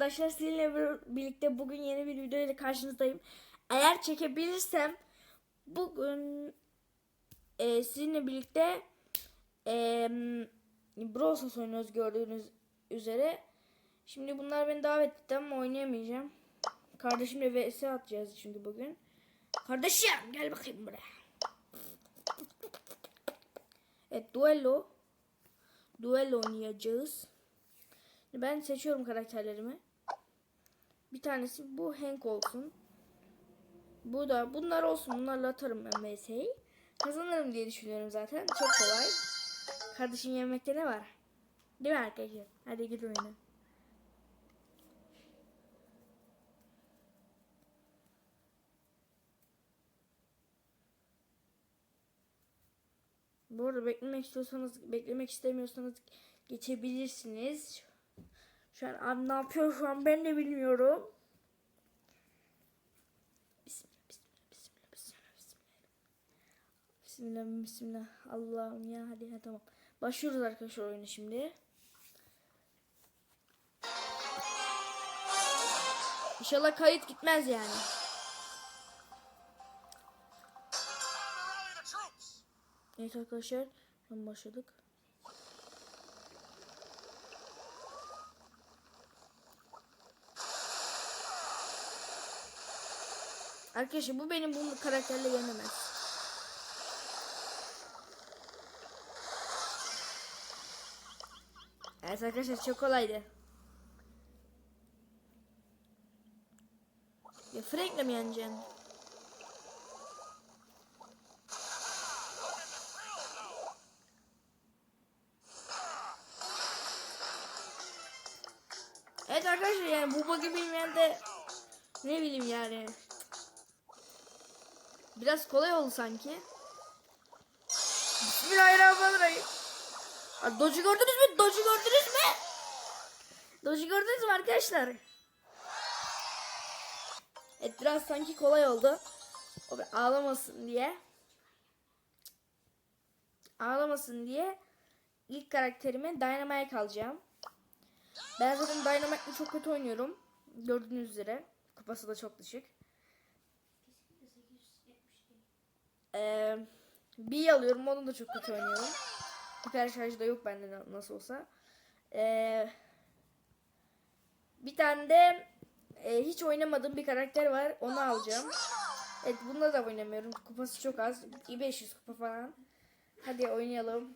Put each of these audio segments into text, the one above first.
arkadaşlar sizinle bir- birlikte bugün yeni bir video ile karşınızdayım. Eğer çekebilirsem bugün e, sizinle birlikte e, Brawl oynuyoruz gördüğünüz üzere. Şimdi bunlar beni davet etti ama oynayamayacağım. Kardeşimle vs atacağız çünkü bugün. Kardeşim gel bakayım buraya. Evet duello. Duello oynayacağız. Ben seçiyorum karakterlerimi. Bir tanesi bu Hank olsun. Bu da bunlar olsun. Bunlarla atarım ben VS'yi. Kazanırım diye düşünüyorum zaten. Çok kolay. Kardeşim yemekte ne var? Değil mi arkadaşlar? Hadi git oyna. Bu arada beklemek istiyorsanız, beklemek istemiyorsanız geçebilirsiniz. Şu an abi ne yapıyor şu an ben de bilmiyorum. Bismillah, bismillah, bismillah, bismillah, bismillah. Bismillah, bismillah. Allah'ım ya hadi ha tamam. Başlıyoruz arkadaşlar oyunu şimdi. İnşallah kayıt gitmez yani. Evet arkadaşlar başladık. Arkadaşlar bu benim bu karakterle yenemez. Evet arkadaşlar çok kolaydı. Ya Frank'le mi yeneceksin? Evet arkadaşlar yani bu bug'ı bilmeyen de ne bileyim yani. Biraz kolay oldu sanki. Bismillahirrahmanirrahim. Doge'u gördünüz mü? Doge'u gördünüz mü? Doge'u gördünüz mü arkadaşlar? Evet biraz sanki kolay oldu. O ağlamasın diye. Ağlamasın diye ilk karakterime Dynamite alacağım. Ben zaten Dynamite'le çok kötü oynuyorum. Gördüğünüz üzere. Kupası da çok düşük. Ee, bir alıyorum. Onu da çok kötü oynuyorum. Hiper şarjı da yok bende na- nasıl olsa. Ee, bir tane de e, hiç oynamadığım bir karakter var. Onu alacağım. Evet bunda da oynamıyorum. Kupası çok az. 500 kupa falan. Hadi oynayalım.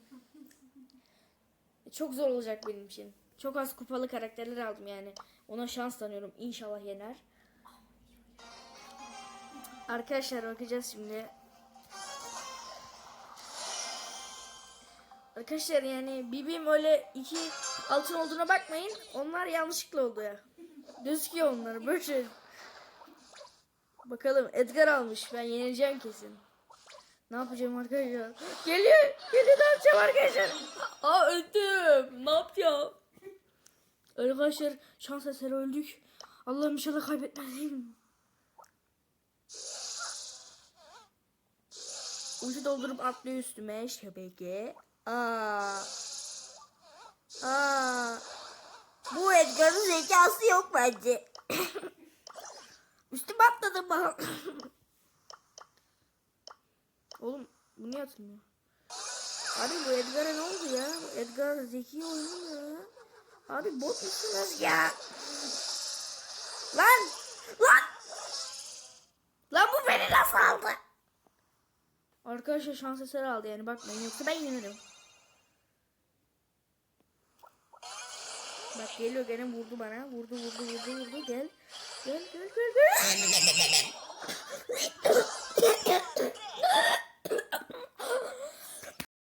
Çok zor olacak benim için. Çok az kupalı karakterler aldım yani. Ona şans tanıyorum. İnşallah yener. Arkadaşlar bakacağız şimdi. Arkadaşlar yani Bibim öyle iki altın olduğuna bakmayın. Onlar yanlışlıkla oldu ya. Gözüküyor onlar böyle. Bakalım Edgar almış. Ben yeneceğim kesin. Ne yapacağım arkadaşlar? Geliyor. Geliyor ne yapacağım arkadaşlar? Aa öldüm. Ne yapacağım? Arkadaşlar şans eseri öldük. Allah'ım inşallah kaybetmezim. Ucu doldurup atlıyor üstüme şebeke. Aa. Aa. Bu Edgar'ın zekası yok bence. Üstüme atladı bana. Oğlum bu niye atılmıyor? Abi bu Edgar'a ne oldu ya? Edgar zeki oynuyor ya. Abi bot musunuz ya? Lan! Lan! Lan bu beni nasıl aldı? Arkadaşlar şans eseri aldı yani bakmayın yoksa ben yenirim. Bak geliyor gene vurdu bana. Vurdu vurdu vurdu vurdu. Gel. Gel gel gel gel.